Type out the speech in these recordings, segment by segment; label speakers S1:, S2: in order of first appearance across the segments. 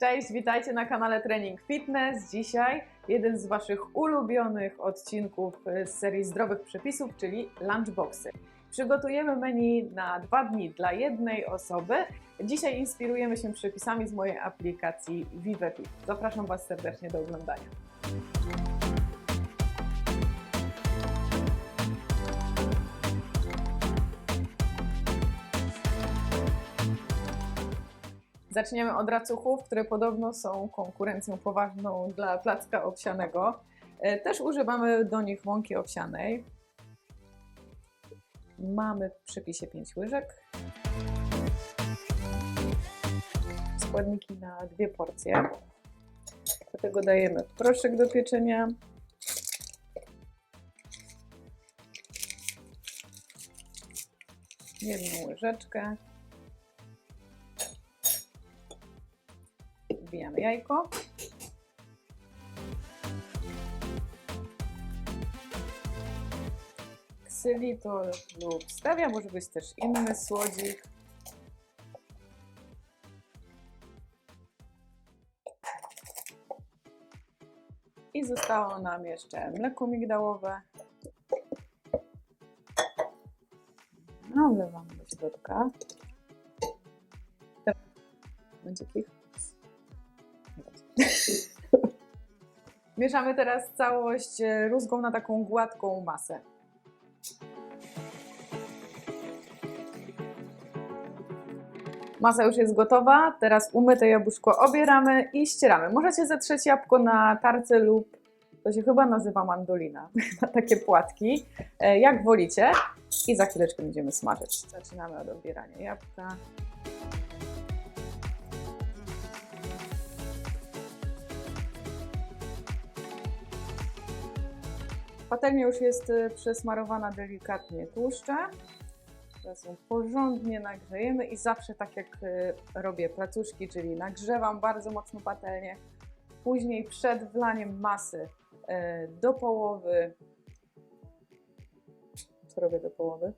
S1: Cześć, witajcie na kanale Trening Fitness. Dzisiaj jeden z Waszych ulubionych odcinków z serii zdrowych przepisów, czyli lunchboxy. Przygotujemy menu na dwa dni dla jednej osoby. Dzisiaj inspirujemy się przepisami z mojej aplikacji ViveFit. Zapraszam Was serdecznie do oglądania. Zaczniemy od racuchów, które podobno są konkurencją poważną dla placka owsianego. E, Też używamy do nich mąki owsianej. Mamy w przepisie 5 łyżek. Składniki na dwie porcje. Do tego dajemy proszek do pieczenia. Jedną łyżeczkę. Wbijamy jajko. Ksylitol lub stevia, może być też inny słodzik. I zostało nam jeszcze mleko migdałowe. No, wlewamy do środka. Będzie kich. Mieszamy teraz całość e, rózgą na taką gładką masę. Masa już jest gotowa, teraz umyte jabłuszko obieramy i ścieramy. Możecie zetrzeć jabłko na tarce lub to się chyba nazywa mandolina, na takie płatki, e, jak wolicie. I za chwileczkę będziemy smażyć. Zaczynamy od obierania jabłka. Patelnia już jest y, przesmarowana delikatnie tłuszczem. Teraz ją porządnie nagrzejemy i zawsze tak jak y, robię placuszki, czyli nagrzewam bardzo mocno patelnię. Później przed wlaniem masy y, do połowy. Co robię do połowy?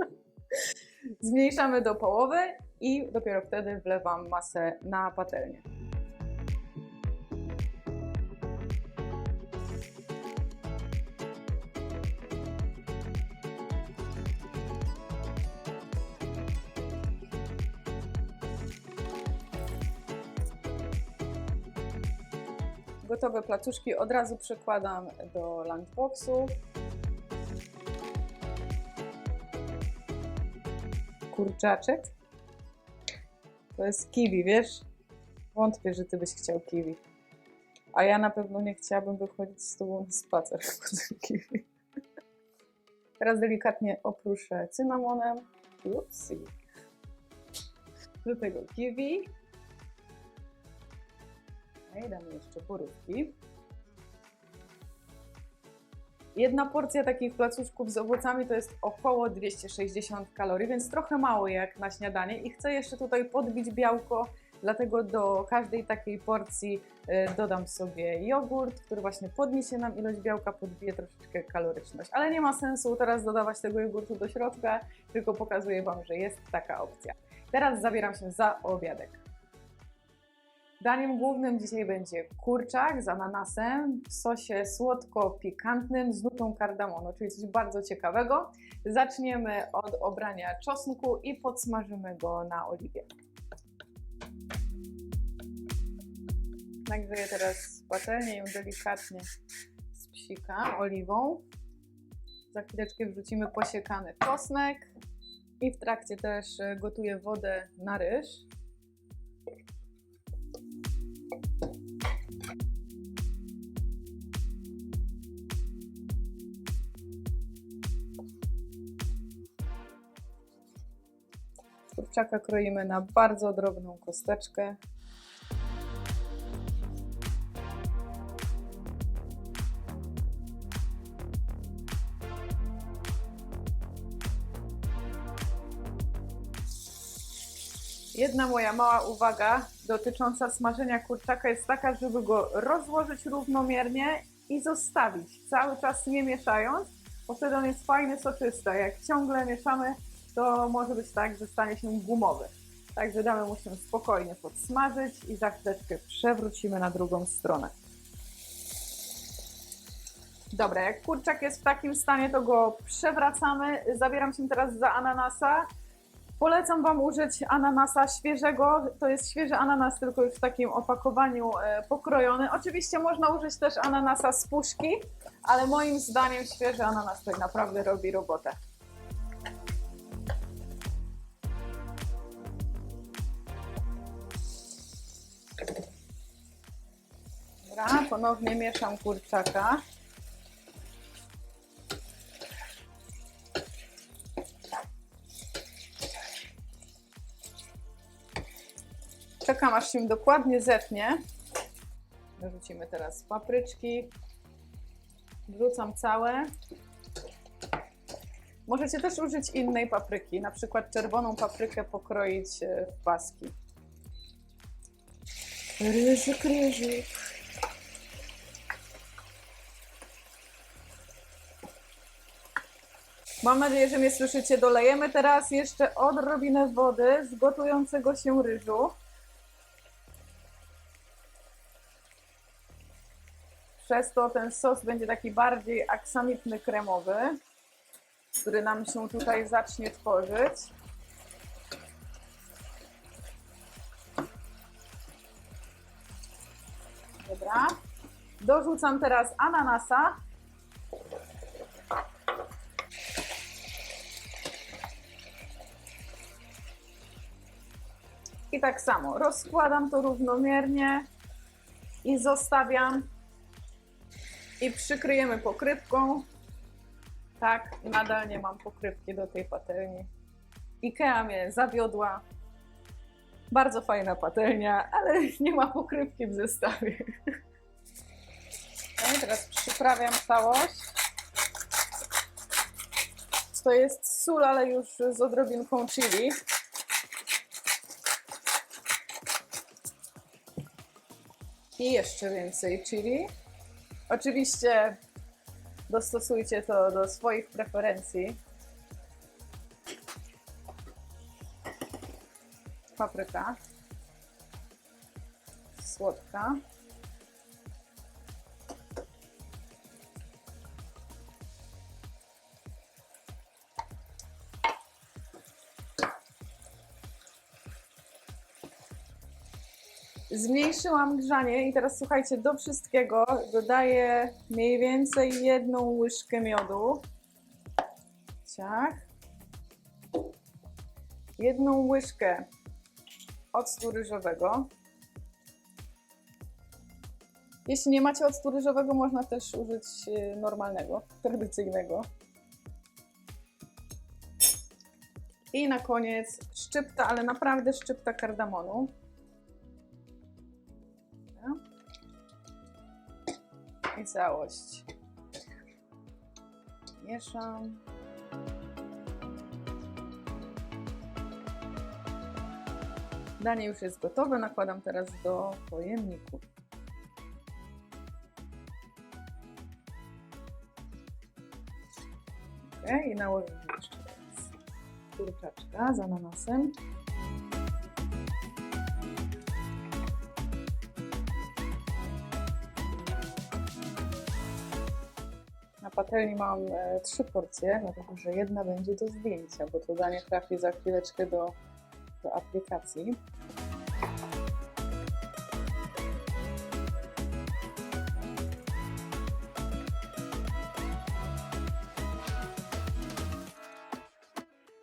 S1: Zmniejszamy do połowy i dopiero wtedy wlewam masę na patelnię. Gotowe placuszki od razu przekładam do lunchboxu. Kurczaczek. To jest kiwi, wiesz? Wątpię, że ty byś chciał kiwi. A ja na pewno nie chciałabym wychodzić z tobą na spacer po kiwi. Teraz delikatnie opruszę cynamonem. Upsi. Do tego kiwi. Okej, damy jeszcze porówki. Jedna porcja takich placuszków z owocami to jest około 260 kalorii, więc trochę mało jak na śniadanie. I chcę jeszcze tutaj podbić białko, dlatego do każdej takiej porcji y, dodam sobie jogurt, który właśnie podniesie nam ilość białka, podbije troszeczkę kaloryczność. Ale nie ma sensu teraz dodawać tego jogurtu do środka, tylko pokazuję Wam, że jest taka opcja. Teraz zabieram się za obiadek. Daniem głównym dzisiaj będzie kurczak z ananasem w sosie słodko-pikantnym z nutą kardamonu, czyli coś bardzo ciekawego. Zaczniemy od obrania czosnku i podsmażymy go na oliwie. Nagrzeję teraz patelnię, ją delikatnie spsikam oliwą. Za chwileczkę wrzucimy posiekany czosnek i w trakcie też gotuję wodę na ryż. Kurczaka kroimy na bardzo drobną kosteczkę. Jedna moja mała uwaga dotycząca smażenia kurczaka jest taka, żeby go rozłożyć równomiernie i zostawić, cały czas nie mieszając, bo wtedy on jest fajny, soczysty. Jak ciągle mieszamy, to może być tak, że stanie się gumowy. Także damy mu się spokojnie podsmażyć i za chwileczkę przewrócimy na drugą stronę. Dobra, jak kurczak jest w takim stanie, to go przewracamy. Zabieram się teraz za ananasa. Polecam Wam użyć ananasa świeżego. To jest świeży ananas, tylko już w takim opakowaniu e, pokrojony. Oczywiście można użyć też ananasa z puszki, ale moim zdaniem świeży ananas tak naprawdę robi robotę. Dobra, ponownie mieszam kurczaka. Czekam aż się dokładnie zetnie. Wrzucimy teraz papryczki. Wrzucam całe. Możecie też użyć innej papryki, na przykład czerwoną paprykę pokroić e, w paski. Ryżyk, ryżyk. Mam nadzieję, że mnie słyszycie. Dolejemy teraz jeszcze odrobinę wody z gotującego się ryżu. Przez to ten sos będzie taki bardziej aksamitny, kremowy, który nam się tutaj zacznie tworzyć. Dobra. Dorzucam teraz ananasa. I tak samo rozkładam to równomiernie i zostawiam i przykryjemy pokrywką. Tak, nadal nie mam pokrywki do tej patelni. Ikea mnie zawiodła. Bardzo fajna patelnia, ale nie ma pokrywki w zestawie. No i teraz przyprawiam całość. To jest sól, ale już z odrobinką chili. I jeszcze więcej chili. Oczywiście dostosujcie to do swoich preferencji. Papryka. Słodka. Zmniejszyłam grzanie i teraz słuchajcie, do wszystkiego dodaję mniej więcej jedną łyżkę miodu. Ciach. Jedną łyżkę octu ryżowego. Jeśli nie macie octu ryżowego, można też użyć y, normalnego, tradycyjnego. I na koniec szczypta, ale naprawdę szczypta kardamonu. I całość. Mieszam. Danie już jest gotowe, nakładam teraz do pojemników. Ok, i nałożę jeszcze teraz kurczaczka z ananasem. Patelni mam e, trzy porcje, dlatego że jedna będzie do zdjęcia, bo to danie trafi za chwileczkę do, do aplikacji.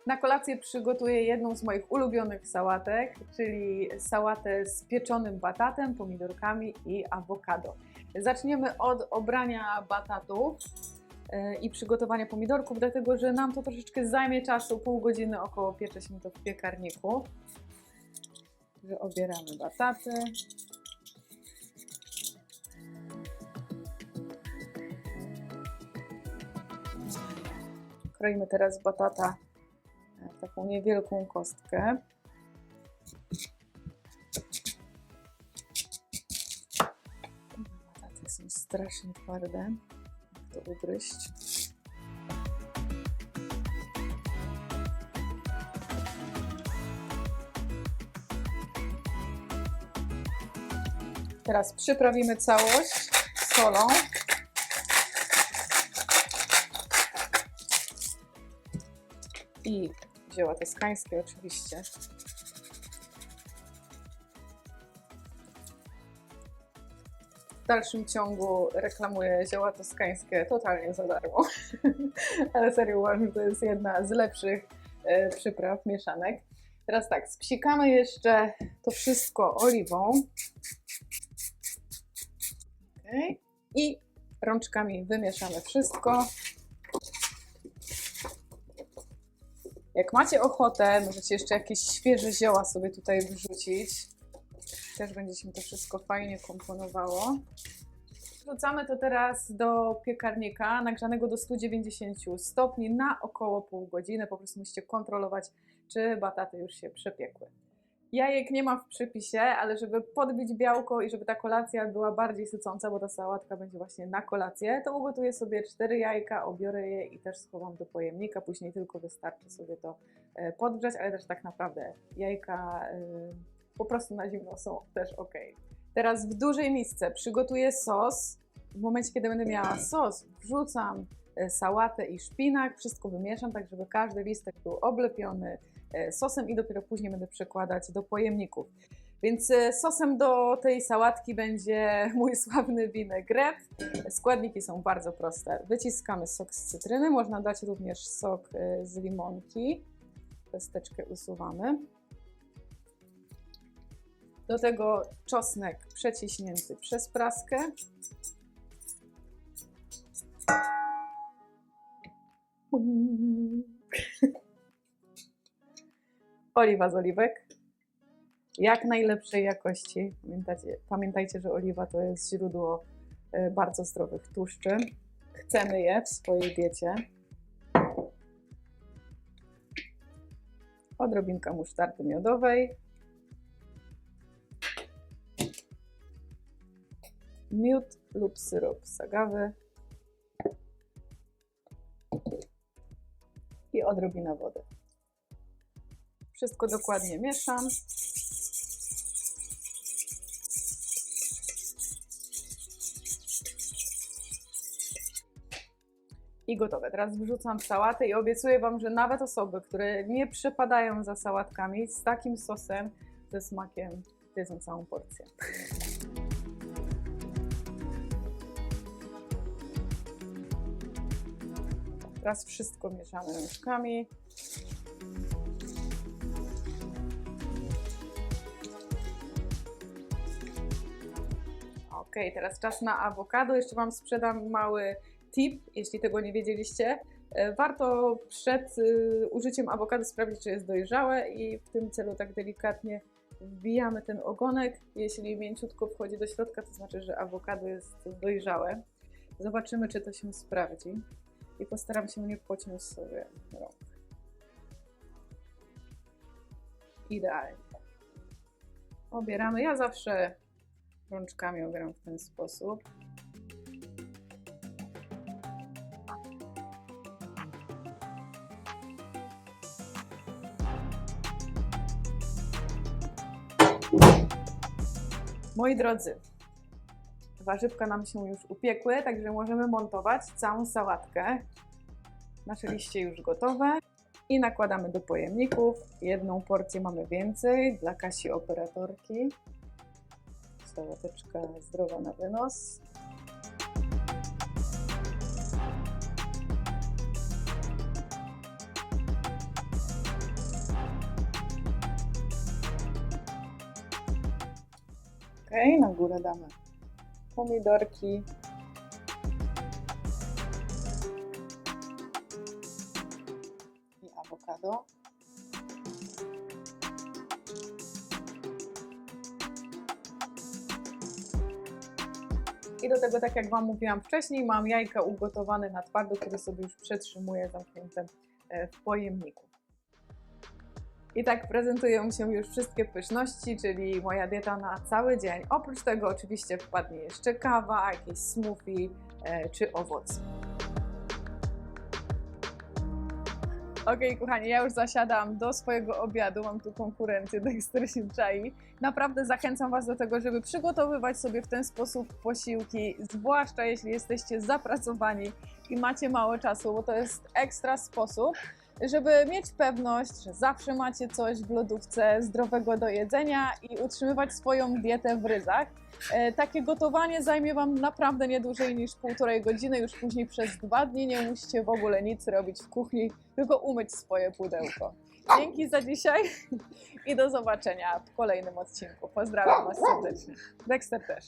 S1: Na kolację przygotuję jedną z moich ulubionych sałatek, czyli sałatę z pieczonym batatem, pomidorkami i awokado. Zaczniemy od obrania batatów i przygotowania pomidorków, dlatego że nam to troszeczkę zajmie czasu, pół godziny około piecze to w piekarniku. Że obieramy bataty. Kroimy teraz batata w taką niewielką kostkę. Bataty są strasznie twarde to ugryźć. Teraz przyprawimy całość solą. I wzięła te skańskie oczywiście W dalszym ciągu reklamuję zioła toskańskie totalnie za darmo. Ale serio uważam, że to jest jedna z lepszych e, przypraw mieszanek. Teraz tak, spsikamy jeszcze to wszystko oliwą. Okay. I rączkami wymieszamy wszystko. Jak macie ochotę, możecie jeszcze jakieś świeże zioła sobie tutaj wrzucić. Też będzie się to wszystko fajnie komponowało. Wrzucamy to teraz do piekarnika nagrzanego do 190 stopni na około pół godziny. Po prostu musicie kontrolować, czy bataty już się przepiekły. Jajek nie ma w przepisie, ale żeby podbić białko i żeby ta kolacja była bardziej sycąca, bo ta sałatka będzie właśnie na kolację, to ugotuję sobie cztery jajka, obiorę je i też schowam do pojemnika. Później tylko wystarczy sobie to e, podgrzać, ale też tak naprawdę jajka e, po prostu na zimno są też ok. Teraz w dużej misce przygotuję sos. W momencie, kiedy będę miała sos, wrzucam e, sałatę i szpinak, wszystko wymieszam, tak żeby każdy listek był oblepiony e, sosem i dopiero później będę przekładać do pojemników. Więc e, sosem do tej sałatki będzie mój sławny vinaigrette. Składniki są bardzo proste. Wyciskamy sok z cytryny, można dać również sok z limonki. Pesteczkę usuwamy. Do tego czosnek przeciśnięty przez praskę. Oliwa z oliwek. Jak najlepszej jakości. Pamiętajcie, pamiętajcie, że oliwa to jest źródło e, bardzo zdrowych tłuszczy. Chcemy je w swojej diecie. Odrobinka musztardy miodowej. Miód lub syrop z agawy i odrobina wody. Wszystko dokładnie mieszam. I gotowe. Teraz wrzucam sałatę i obiecuję Wam, że nawet osoby, które nie przepadają za sałatkami, z takim sosem, ze smakiem, jedzą całą porcję. Teraz wszystko mieszamy rączkami. Ok, teraz czas na awokado. Jeszcze Wam sprzedam mały tip, jeśli tego nie wiedzieliście. E, warto przed y, użyciem awokado sprawdzić, czy jest dojrzałe i w tym celu tak delikatnie wbijamy ten ogonek. Jeśli mięciutko wchodzi do środka, to znaczy, że awokado jest dojrzałe. Zobaczymy, czy to się sprawdzi i postaram się nie pociąć sobie rąk. Idealnie. Obieramy. Ja zawsze rączkami obieram w ten sposób. Moi drodzy, Warzywka nam się już upiekły, także możemy montować całą sałatkę. Nasze liście już gotowe i nakładamy do pojemników. Jedną porcję mamy więcej dla Kasi operatorki. Sałateczka zdrowa na wynos. Ok, na górę damy pomidorki. I awokado. I do tego, tak jak Wam mówiłam wcześniej, mam jajka ugotowane na twardo, które sobie już przetrzymuję zamknięte e, w pojemniku. I tak prezentują się już wszystkie pyszności, czyli moja dieta na cały dzień. Oprócz tego oczywiście wpadnie jeszcze kawa, jakieś smoothie e, czy owoc. Okej, kochani, ja już zasiadam do swojego obiadu. Mam tu konkurencję, Dexter się czai. Naprawdę zachęcam Was do tego, żeby przygotowywać sobie w ten sposób posiłki, zwłaszcza jeśli jesteście zapracowani i macie mało czasu, bo to jest ekstra sposób, żeby mieć pewność, że zawsze macie coś w lodówce zdrowego do jedzenia i utrzymywać swoją dietę w ryzach. E, Takie gotowanie zajmie Wam naprawdę nie dłużej niż półtorej godziny. Już później przez dwa dni nie musicie w ogóle nic robić w kuchni, tylko umyć swoje pudełko. Dzięki za dzisiaj i do zobaczenia w kolejnym odcinku. Pozdrawiam Was serdecznie. Dexter też.